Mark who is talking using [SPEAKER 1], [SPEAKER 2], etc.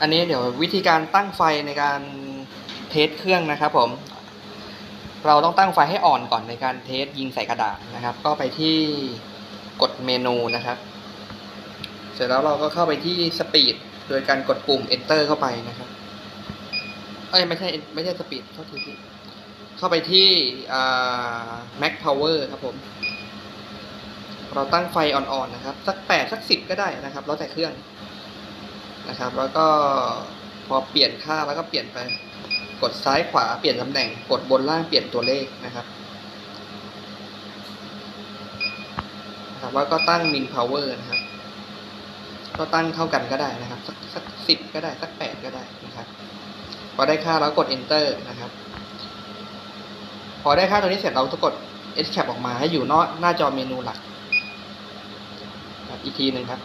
[SPEAKER 1] อันนี้เดี๋ยววิธีการตั้งไฟในการเทสเครื่องนะครับผม เราต้องตั้งไฟให้อ่อนก่อนในการเทสยิงใส่กระดาษนะครับ ก็ไปที่กดเมนูนะครับ เสร็จแล้วเราก็เข้าไปที่สปีดโดยการกดปุ่ม enter เข้าไปนะครับ เอ้ยไม่ใช่ไม่ใช่สปีดโทษทีพี่เข้าไปที่อ่า max power ครับผม เราตั้งไฟอ่อนๆนะครับ สักแปดสักสิบก็ได้นะครับ แล้วแต่เครื่อง นะครับ แล้วก็พอเปลี่ยนค่าแล้วก็เปลี่ยนไป กดซ้ายขวาเปลี่ยนตำแหน่ง กดบนล่างเปลี่ยนตัวเลขนะครับนะครับแล้วก็ตั้ง min power นะครับ ก็ตั้งเท่ากันก็ได้นะครับ สักสักสิบก็ได้สักแปดก็ได้นะครับ พอได้ค่าแล้วกด enter นะครับ พอได้ค่าตัวนี้เสร็จเราจะกด escape ออกมาให้อยู่นอกหน้าจอเมนูหลักอีกทีหนึ่งครับ